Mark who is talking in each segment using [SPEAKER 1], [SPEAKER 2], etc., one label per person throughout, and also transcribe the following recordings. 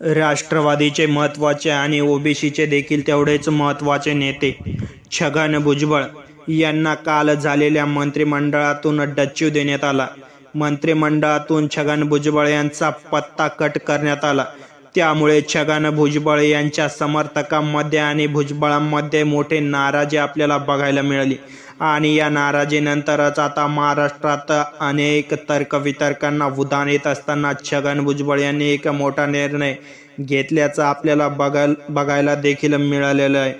[SPEAKER 1] राष्ट्रवादीचे महत्त्वाचे आणि ओबीसीचे देखील तेवढेच महत्त्वाचे नेते छगन भुजबळ यांना काल झालेल्या मंत्रिमंडळातून डच्चू देण्यात आला. मंत्रिमंडळातून छगन भुजबळ यांचा पत्ता कट करण्यात आला. त्यामुळे छगन भुजबळ यांच्या समर्थकांमध्ये आणि भुजबळांमध्ये मोठे नाराजी आपल्याला बघायला मिळाली. आणि या नाराजीनंतरच आता महाराष्ट्रात अनेक तर्कवितर्कांना उधाण येत असताना छगन भुजबळ यांनी एक मोठा निर्णय घेतल्याचं आपल्याला बघायला बघायला देखील मिळालेलं आहे.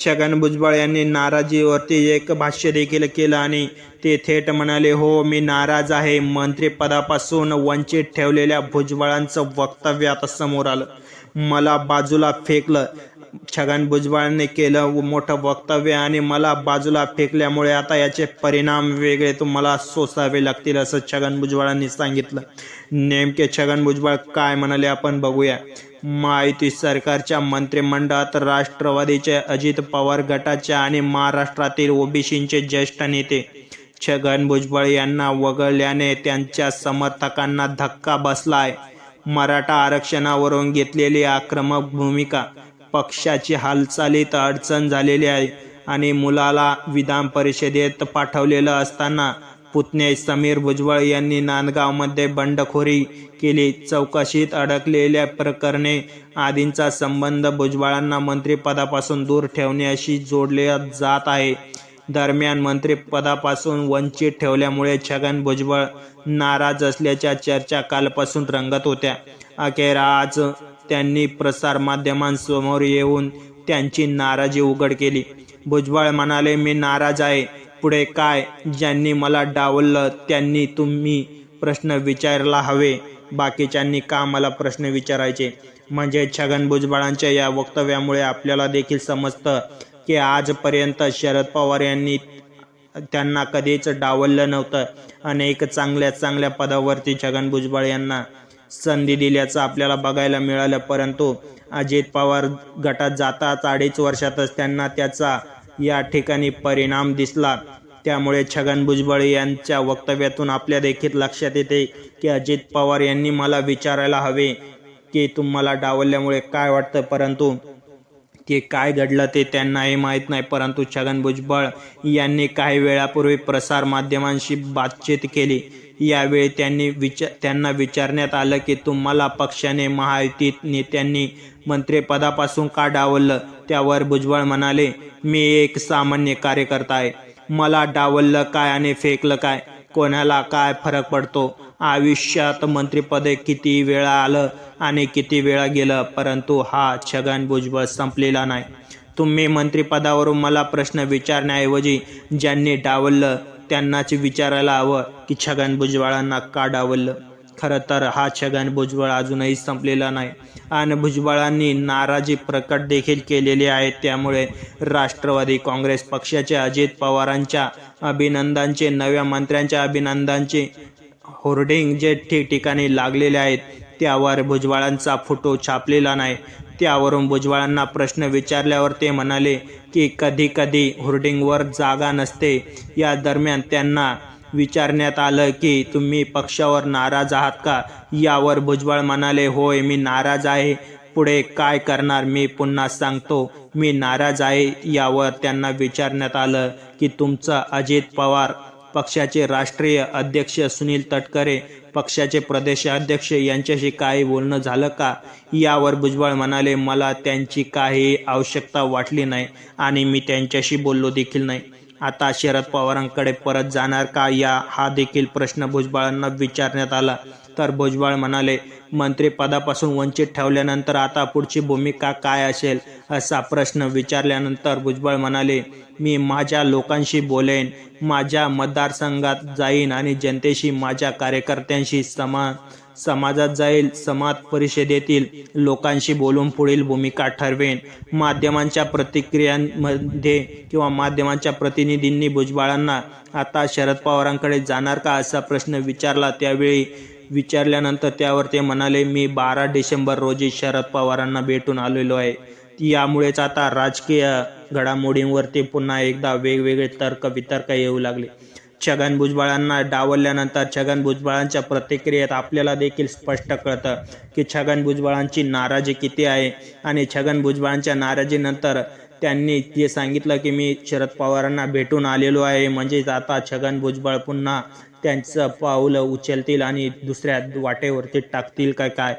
[SPEAKER 1] छगन भुजबळ यांनी नाराजीवरती एक भाष्य देखील केलं आणि ते थेट म्हणाले हो मी नाराज आहे. मंत्रिपदापासून वंचित ठेवलेल्या भुजबळांचं वक्तव्य आता समोर आलं. मला बाजूला फेकलं. छगन भुजबळांनी केलं मोठं वक्तव्य आणि मला बाजूला फेकल्यामुळे आता याचे परिणाम वेगळे तुम्हाला सोसावे लागतील असं छगन भुजबळांनी सांगितलं. नेमके छगन भुजबळ काय म्हणाले आपण बघूया. महायुती सरकारच्या मंत्रिमंडळात राष्ट्रवादीचे अजित पवार गटाचे आणि महाराष्ट्रातील ओबीसींचे ज्येष्ठ नेते छगन भुजबळ यांना वगळल्याने त्यांच्या समर्थकांना धक्का बसलाय. मराठा आरक्षणावरून घेतलेली आक्रमक भूमिका पक्षाची हालचालीत अडचण झालेली आहे आणि मुलाला विधान परिषदेत पाठवलेलं असताना पुतणे समीर भुजबळ यांनी नांदगावमध्ये बंडखोरी केली. चौकशीत अडकलेल्या प्रकरणे आदींचा संबंध भुजबळांना मंत्रिपदापासून दूर ठेवण्याशी जोडल्या जात आहे. दरम्यान मंत्रिपदापासून वंचित ठेवल्यामुळे छगन भुजबळ नाराज असल्याच्या चर्चा कालपासून रंगत होत्या. अखेर आज त्यांनी प्रसारमाध्यमांसमोर येऊन त्यांची नाराजी उघड केली. भुजबळ म्हणाले मी नाराज आहे. पुढे काय? ज्यांनी मला डावललं त्यांनी तुम्ही प्रश्न विचारायला हवे. बाकीच्यांनी का मला प्रश्न विचारायचे? म्हणजे छगन भुजबळांच्या या वक्तव्यामुळे आपल्याला देखील समजतं की आजपर्यंत शरद पवार यांनी त्यांना कधीच डावललं नव्हतं. अनेक चांगल्या चांगल्या पदावरती छगन भुजबळ यांना संधी दिल्याचं आपल्याला बघायला मिळालं. परंतु अजित पवार गटात जाताच अडीच वर्षातच त्यांना त्याचा या ठिकाणी परिणाम दिसला. त्यामुळे छगन भुजबळ यांच्या वक्तव्यातून आपल्या देखील लक्षात येते की अजित पवार यांनी मला विचारायला हवे की तुम्हाला डावलल्यामुळे काय वाटतं? परंतु ते काय घडलं ते त्यांनाही माहीत नाही. परंतु छगन भुजबळ यांनी काही वेळापूर्वी प्रसारमाध्यमांशी बातचीत केली. यावेळी त्यांनी विचार त्यांना विचारण्यात आलं की तुम्हाला पक्षाने महायुतीत नेत्यांनी मंत्रिपदापासून का डावललं? त्यावर भुजबळ म्हणाले मी एक सामान्य कार्यकर्ता आहे. मला डावललं काय आणि फेकलं काय? कोणाला काय फरक पडतो? आयुष्यात मंत्रिपदे किती वेळा आलं आणि किती वेळा गेलं? परंतु हा छगन भुजबळ संपलेला नाही. तुम्ही मंत्रिपदावरून मला प्रश्न विचारण्याऐवजी ज्यांनी डावललं त्यांनाच विचारायला हवं की छगन भुजबळांना का डावललं? खरं तर हा छगन भुजबळ अजूनही संपलेला नाही. आणि भुजबळांनी नाराजी प्रकट देखील केलेली आहे. त्यामुळे राष्ट्रवादी काँग्रेस पक्षाचे अजित पवारांच्या अभिनंदनचे नव्या मंत्र्यांच्या अभिनंदांचे होर्डिंग जे ठिकठिकाणी लागलेले आहेत त्यावर भुजबळांचा फोटो छापलेला नाही. त्यावरून भुजबळांना प्रश्न विचारल्यावर ते म्हणाले की कधी कधी होर्डिंगवर जागा नसते. या दरम्यान त्यांना विचारण्यात आलं की तुम्ही पक्षावर नाराज आहात का? यावर भुजबळ म्हणाले होय मी नाराज आहे. पुढे काय करणार मी पुन्हा सांगतो. मी नाराज आहे यावर त्यांना विचारण्यात आलं की तुमचं अजित पवार पक्षाचे राष्ट्रीय अध्यक्ष सुनील तटकरे पक्षाचे प्रदेशाध्यक्ष यांच्याशी काही बोलणं झालं का? यावर भुजबळ म्हणाले मला त्यांची काही आवश्यकता वाटली नाही आणि मी त्यांच्याशी बोललो देखील नाही. आता शरद पवारांकडे परत जाणार का? या हा देखील प्रश्न भुजबळांना विचारण्यात आला. तर भुजबळ म्हणाले मंत्रिपदापासून वंचित ठेवल्यानंतर आता पुढची भूमिका काय असेल? असा प्रश्न विचारल्यानंतर भुजबळ म्हणाले मी माझ्या लोकांशी बोलेन माझ्या मतदारसंघात जाईन आणि जनतेशी माझ्या कार्यकर्त्यांशी समा समाजात जाईल समाज परिषदेतील लोकांशी बोलून पुढील भूमिका ठरवेन. माध्यमांच्या प्रतिक्रियांमध्ये किंवा माध्यमांच्या प्रतिनिधींनी भुजबळांना आता शरद पवारांकडे जाणार का असा प्रश्न विचारला त्यावेळी विचारल्यानंतर त्यावर ते म्हणाले मी बारा डिसेंबर रोजी शरद पवारांना भेटून आलेलो आहे. यामुळेच आता राजकीय घडामोडींवरती पुन्हा एकदा वेगवेगळे तर्क वितर्क येऊ लागले. छगन भुजबळांना डावलल्यानंतर छगन भुजबळांच्या प्रतिक्रियेत आपल्याला देखील स्पष्ट कळतं की छगन भुजबळांची नाराजी किती आहे आणि छगन भुजबळांच्या नाराजीनंतर त्यांनी जे सांगितलं की मी शरद पवारांना भेटून आलेलो आहे म्हणजेच आता छगन भुजबळ पुन्हा त्यांचं पाऊल उचलतील आणि दुसऱ्या वाटेवरती टाकतील काय काय?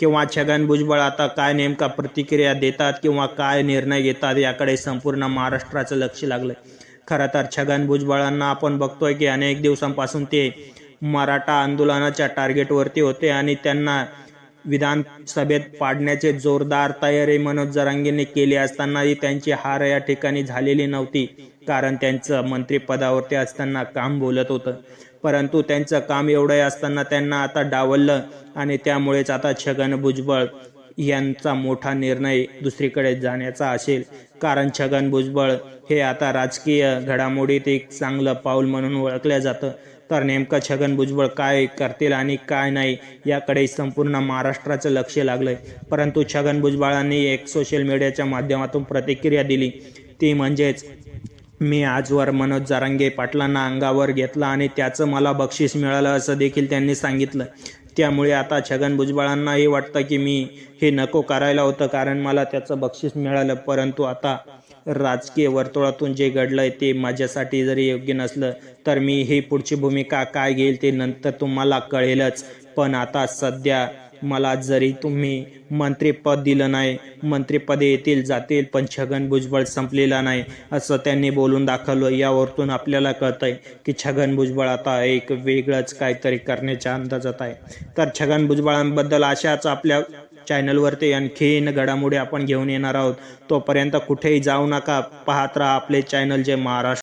[SPEAKER 1] किंवा छगन भुजबळ आता काय नेमका प्रतिक्रिया देतात किंवा काय निर्णय घेतात याकडे संपूर्ण महाराष्ट्राचं लक्ष लागलं खरं तर छगन भुजबळांना आपण बघतोय की अनेक दिवसांपासून ते मराठा आंदोलनाच्या टार्गेटवरती होते आणि त्यांना विधानसभेत पाडण्याचे जोरदार तयारी मनोज जरांगीने केली असतानाही त्यांची हार या ठिकाणी झालेली नव्हती कारण त्यांचं मंत्रिपदावरती असताना काम बोलत होतं. परंतु त्यांचं काम एवढं असताना त्यांना आता डावललं आणि त्यामुळेच आता छगन भुजबळ यांचा मोठा निर्णय दुसरीकडे जाण्याचा असेल. कारण छगन भुजबळ हे आता राजकीय घडामोडीत एक चांगलं पाऊल म्हणून ओळखलं जातं. तर नेमकं छगन भुजबळ काय करतील आणि काय नाही याकडे संपूर्ण महाराष्ट्राचं लक्ष लागलंय. परंतु छगन भुजबळांनी एक सोशल मीडियाच्या माध्यमातून प्रतिक्रिया दिली. ती म्हणजेच मी आजवर मनोज जारांगे पाटलांना अंगावर घेतला आणि त्याचं मला बक्षीस मिळालं असं देखील त्यांनी सांगितलं. त्यामुळे आता छगन भुजबळांनाही वाटतं की मी हे नको करायला होतं कारण मला त्याचं बक्षीस मिळालं. परंतु आता राजकीय वर्तुळातून जे घडलंय ते माझ्यासाठी जरी योग्य नसलं तर मी ही पुढची भूमिका काय घेईल ते नंतर तुम्हाला कळेलच. पण आता सध्या मला जरी तुम्ही मंत्रिपद दिलं नाही मंत्रिपदे येतील जातील पण छगन भुजबळ संपलेला नाही असं त्यांनी बोलून दाखवलं. यावरतून आपल्याला कळतंय की छगन भुजबळ आता एक वेगळंच काहीतरी करण्याच्या अंदाजात आहे. तर छगन भुजबळांबद्दल अशाच आपल्या चॅनलवरती आणखीन घडामोडी आपण घेऊन येणार आहोत. तोपर्यंत कुठेही जाऊ नका. पाहत राहा आपले चॅनल जे महाराष्ट्र